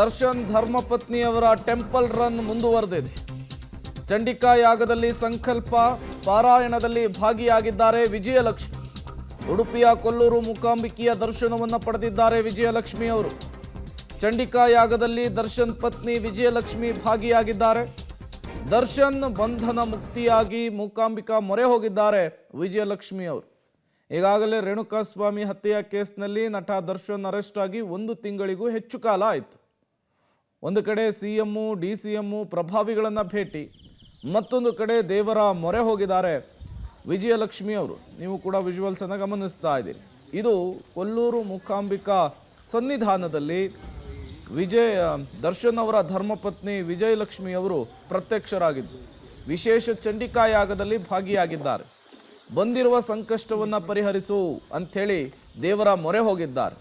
Darshan ಧರ್ಮಪತ್ನಿಯವರ temple run ಮುಂದುವರೆದಿದೆ. ಚಂಡಿಕಾ ಯಾಗದಲ್ಲಿ ಸಂಕಲ್ಪ, ಪಾರಾಯಣದಲ್ಲಿ ಭಾಗಿಯಾಗಿದ್ದಾರೆ ವಿಜಯಲಕ್ಷ್ಮಿ. ಉಡುಪಿಯ ಕೊಲ್ಲೂರು ಮೂಕಾಂಬಿಕೆಯ ದರ್ಶನವನ್ನು ಪಡೆದಿದ್ದಾರೆ ವಿಜಯಲಕ್ಷ್ಮಿ ಅವರು. ಚಂಡಿಕಾ ಯಾಗದಲ್ಲಿ ದರ್ಶನ್ ಪತ್ನಿ ವಿಜಯಲಕ್ಷ್ಮಿ ಭಾಗಿಯಾಗಿದ್ದಾರೆ. ದರ್ಶನ್ ಬಂಧನ ಮುಕ್ತಿಯಾಗಿ ಮೂಕಾಂಬಿಕಾ ಮೊರೆ ಹೋಗಿದ್ದಾರೆ ವಿಜಯಲಕ್ಷ್ಮಿ ಅವರು. ಈಗಾಗಲೇ ರೇಣುಕಾಸ್ವಾಮಿ ಹತ್ಯೆಯ ಕೇಸ್ನಲ್ಲಿ ನಟ ದರ್ಶನ್ ಅರೆಸ್ಟ್ ಆಗಿ ಒಂದು ತಿಂಗಳಿಗೂ ಹೆಚ್ಚು ಕಾಲ ಆಯಿತು. ಒಂದು ಕಡೆ C M D C M ಪ್ರಭಾವಿಗಳನ್ನು ಭೇಟಿ, ಮತ್ತೊಂದು ಕಡೆ ದೇವರ ಮೊರೆ ಹೋಗಿದ್ದಾರೆ. ವಿಜಯಲಕ್ಷ್ಮಿ ಅವರು, ನೀವು ಕೂಡ ವಿಜುವಲ್ಸನ್ನು ಗಮನಿಸ್ತಾ ಇದ್ದೀರಿ. ಇದು ಕೊಲ್ಲೂರು ಮೂಕಾಂಬಿಕಾ ಸನ್ನಿಧಾನದಲ್ಲಿ ವಿಜಯ, ದರ್ಶನ್ ಅವರ ಧರ್ಮಪತ್ನಿ ವಿಜಯಲಕ್ಷ್ಮಿ ಅವರು ಪ್ರತ್ಯಕ್ಷರಾಗಿದ್ದು, ವಿಶೇಷ ಚಂಡಿಕಾ ಯಾಗದಲ್ಲಿ ಭಾಗಿಯಾಗಿದ್ದಾರೆ. ಬಂದಿರುವ ಸಂಕಷ್ಟವನ್ನು ಪರಿಹರಿಸು ಅಂಥೇಳಿ ದೇವರ ಮೊರೆ ಹೋಗಿದ್ದಾರೆ.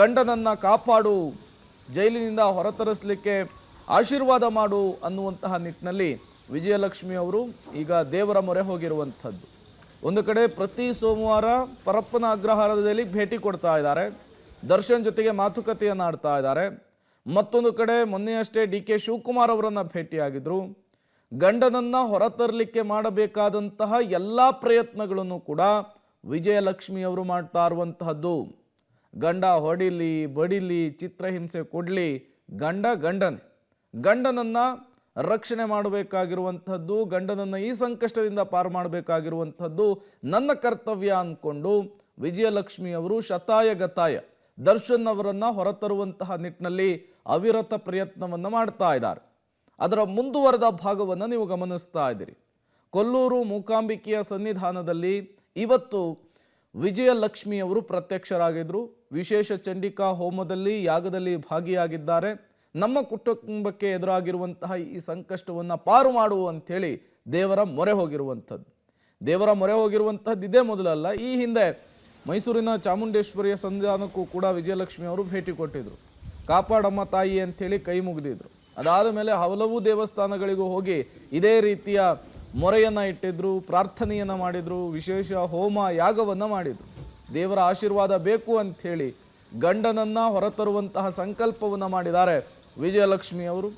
ಗಂಡನನ್ನು ಕಾಪಾಡು ಜೈಲಿನಿಂದ ಹೊರತರಿಸಲಿಕ್ಕೆ ಆಶೀರ್ವಾದ ಮಾಡು ಅನ್ನುವಂತಹ ನಿಟ್ಟಿನಲ್ಲಿ ವಿಜಯಲಕ್ಷ್ಮಿ ಅವರು ಈಗ ದೇವರ ಮೊರೆ ಹೋಗಿರುವಂಥದ್ದು. ಒಂದು ಕಡೆ ಪ್ರತಿ ಸೋಮವಾರ ಪರಪ್ಪನ ಅಗ್ರಹಾರದಲ್ಲಿ ಭೇಟಿ ಕೊಡ್ತಾ ಇದ್ದಾರೆ. ದರ್ಶನ್ ಜೊತೆಗೆ ಮಾತುಕತೆಯನ್ನು ಆಡ್ತಾ ಇದ್ದಾರೆ. ಮತ್ತೊಂದು ಕಡೆ ಮೊನ್ನೆಯಷ್ಟೇ ಡಿ ಕೆ ಶಿವಕುಮಾರ್ ಅವರನ್ನು ಭೇಟಿಯಾಗಿದ್ದರು ಗಂಡನನ್ನು ಹೊರತರಲಿಕ್ಕೆ ಮಾಡಬೇಕಾದಂತಹ ಎಲ್ಲ ಪ್ರಯತ್ನಗಳನ್ನು ಕೂಡ ವಿಜಯಲಕ್ಷ್ಮಿ ಅವರು ಮಾಡ್ತಾ ಇರುವಂತಹದ್ದು. ಗಂಡ ಹೊಡಿಲಿ, ಬಡಿಲಿ, ಚಿತ್ರಹಿಂಸೆ ಕೊಡಲಿ, ಗಂಡ ಗಂಡನೇ. ಗಂಡನನ್ನು ರಕ್ಷಣೆ ಮಾಡಬೇಕಾಗಿರುವಂಥದ್ದು, ಗಂಡನನ್ನು ಈ ಸಂಕಷ್ಟದಿಂದ ಪಾರು ಮಾಡಬೇಕಾಗಿರುವಂಥದ್ದು ನನ್ನ ಕರ್ತವ್ಯ ಅಂದ್ಕೊಂಡು ವಿಜಯಲಕ್ಷ್ಮಿಯವರು ಶತಾಯ ಗತಾಯ ದರ್ಶನ್ ಅವರನ್ನು ಹೊರತರುವಂತಹ ನಿಟ್ಟಿನಲ್ಲಿ ಅವಿರತ ಪ್ರಯತ್ನವನ್ನು ಮಾಡ್ತಾ ಇದ್ದಾರೆ. ಅದರ ಮುಂದುವರೆದ ಭಾಗವನ್ನು ನೀವು ಗಮನಿಸ್ತಾ ಇದ್ದೀರಿ. ಕೊಲ್ಲೂರು ಮೂಕಾಂಬಿಕೆಯ ಸನ್ನಿಧಾನದಲ್ಲಿ ಇವತ್ತು ವಿಜಯಲಕ್ಷ್ಮಿಯವರು ಪ್ರತ್ಯಕ್ಷರಾಗಿದ್ದರು ವಿಶೇಷ ಚಂಡಿಕಾ ಹೋಮದಲ್ಲಿ ಯಾಗದಲ್ಲಿ ಭಾಗಿಯಾಗಿದ್ದಾರೆ. ನಮ್ಮ ಕುಟುಂಬಕ್ಕೆ ಎದುರಾಗಿರುವಂತಹ ಈ ಸಂಕಷ್ಟವನ್ನು ಪಾರು ಮಾಡು ಅಂಥೇಳಿ ದೇವರ ಮೊರೆ ಹೋಗಿರುವಂಥದ್ದು. ದೇವರ ಮೊರೆ ಹೋಗಿರುವಂತಹದ್ದು ಇದೇ ಮೊದಲಲ್ಲ, ಈ ಹಿಂದೆ ಮೈಸೂರಿನ ಚಾಮುಂಡೇಶ್ವರಿಯ ಸಂಧಾನಕ್ಕೂ ಕೂಡ ವಿಜಯಲಕ್ಷ್ಮಿ ಅವರು ಭೇಟಿ ಕೊಟ್ಟಿದ್ದರು ಕಾಪಾಡಮ್ಮ ತಾಯಿ ಅಂಥೇಳಿ ಕೈ ಮುಗಿದಿದ್ರು. ಅದಾದ ಮೇಲೆ ಹಲವು ದೇವಸ್ಥಾನಗಳಿಗೂ ಹೋಗಿ ಇದೇ ರೀತಿಯ ಮೊರೆಯನ್ನು ಇಟ್ಟಿದ್ರು, ಪ್ರಾರ್ಥನೆಯನ್ನು ಮಾಡಿದರು, ವಿಶೇಷ ಹೋಮ ಯಾಗವನ್ನು ಮಾಡಿದ್ರು. ದೇವರ ಆಶೀರ್ವಾದ ಬೇಕು ಅಂಥೇಳಿ ಗಂಡನನ್ನ ಹೊರತರುವಂತಹ ಸಂಕಲ್ಪವನ್ನು ಮಾಡಿದ್ದಾರೆ ವಿಜಯಲಕ್ಷ್ಮಿ ಅವರು.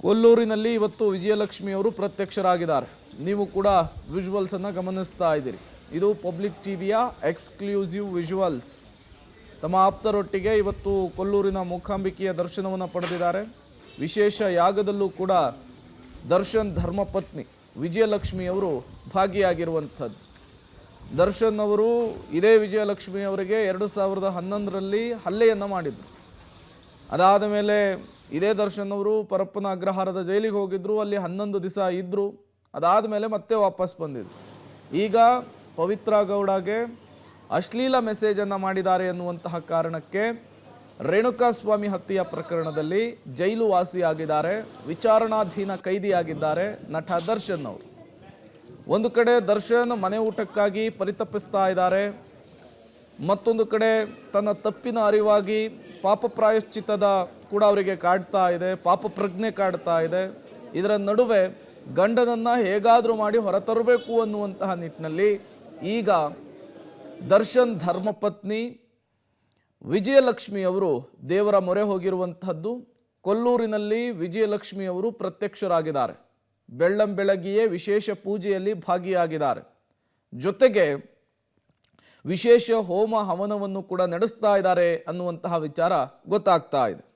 ಕೊಲ್ಲೂರಿನಲ್ಲಿ ಇವತ್ತು ವಿಜಯಲಕ್ಷ್ಮಿ ಅವರು ಪ್ರತ್ಯಕ್ಷರಾಗಿದ್ದಾರೆ. ನೀವು ಕೂಡ ವಿಜುವಲ್ಸನ್ನು ಗಮನಿಸ್ತಾ ಇದ್ದೀರಿ. ಇದು ಪಬ್ಲಿಕ್ ಟಿವಿಯ ಎಕ್ಸ್ಕ್ಲೂಸಿವ್ ವಿಜುವಲ್ಸ್ ತಮ್ಮ ಆಪ್ತರೊಟ್ಟಿಗೆ ಇವತ್ತು ಕೊಲ್ಲೂರಿನ ಮೂಕಾಂಬಿಕೆಯ ದರ್ಶನವನ್ನು ಪಡೆದಿದ್ದಾರೆ. ವಿಶೇಷ ಯಾಗದಲ್ಲೂ ಕೂಡ ದರ್ಶನ್ ಧರ್ಮಪತ್ನಿ ವಿಜಯಲಕ್ಷ್ಮಿ ಅವರು ಭಾಗಿಯಾಗಿರುವಂಥದ್ದು. ದರ್ಶನ್ ಅವರು ಇದೇ ವಿಜಯಲಕ್ಷ್ಮಿ ಅವರಿಗೆ ಎರಡು ಸಾವಿರದ ಹನ್ನೊಂದರಲ್ಲಿ ಹಲ್ಲೆಯನ್ನು ಮಾಡಿದರು. ಅದಾದ ಮೇಲೆ ಇದೇ ದರ್ಶನ್ ಅವರು ಪರಪ್ಪನ ಅಗ್ರಹಾರದ ಜೈಲಿಗೆ ಹೋಗಿದ್ರು, ಅಲ್ಲಿ ಹನ್ನೊಂದು ದಿವಸ ಇದ್ದರು ಅದಾದ ಮೇಲೆ ಮತ್ತೆ ವಾಪಸ್ ಬಂದಿದ್ರು. ಈಗ ಪವಿತ್ರ ಗೌಡಗೆ ಅಶ್ಲೀಲ ಮೆಸೇಜನ್ನು ಮಾಡಿದ್ದಾರೆ ಎನ್ನುವಂತಹ ಕಾರಣಕ್ಕೆ ರೇಣುಕಾಸ್ವಾಮಿ ಹತ್ಯೆಯ ಪ್ರಕರಣದಲ್ಲಿ ಜೈಲು ವಾಸಿಯಾಗಿದ್ದಾರೆ ವಿಚಾರಣಾಧೀನ ಕೈದಿಯಾಗಿದ್ದಾರೆ ನಟ ದರ್ಶನ್ ಅವರು. ಒಂದು ಕಡೆ ದರ್ಶನ್ ಮನೆ ಊಟಕ್ಕಾಗಿ ಪರಿತಪಿಸ್ತಾ ಇದ್ದಾರೆ. ಮತ್ತೊಂದು ಕಡೆ ತನ್ನ ತಪ್ಪಿನ ಅರಿವಾಗಿ ಪಾಪ ಪ್ರಾಯಶ್ಚಿತ್ತದ ಕೂಡ ಅವರಿಗೆ ಕಾಡ್ತಾ ಇದೆ, ಪಾಪ ಪ್ರಜ್ಞೆ ಕಾಡ್ತಾ ಇದೆ. ಇದರ ನಡುವೆ ಗಂಡನನ್ನು ಹೇಗಾದರೂ ಮಾಡಿ ಹೊರತರಬೇಕು ಅನ್ನುವಂತಹ ನಿಟ್ಟಿನಲ್ಲಿ ಈಗ ದರ್ಶನ್ ಧರ್ಮಪತ್ನಿ ವಿಜಯಲಕ್ಷ್ಮಿ ಅವರು ದೇವರ ಮೊರೆ ಹೋಗಿರುವಂಥದ್ದು ಕೊಲ್ಲೂರಿನಲ್ಲಿ ವಿಜಯಲಕ್ಷ್ಮಿಯವರು ಪ್ರತ್ಯಕ್ಷರಾಗಿದ್ದಾರೆ. ಬೆಳ್ಳಂ ಬೆಳಗ್ಗೆಯೇ ವಿಶೇಷ ಪೂಜೆಯಲ್ಲಿ ಭಾಗಿಯಾಗಿದ್ದಾರೆ. ಜೊತೆಗೆ ವಿಶೇಷ ಹೋಮ ಹವನವನ್ನು ಕೂಡ ನಡೆಸ್ತಾ ಇದ್ದಾರೆ ಅನ್ನುವಂತಹ ವಿಚಾರ ಗೊತ್ತಾಗ್ತಾ ಇದೆ.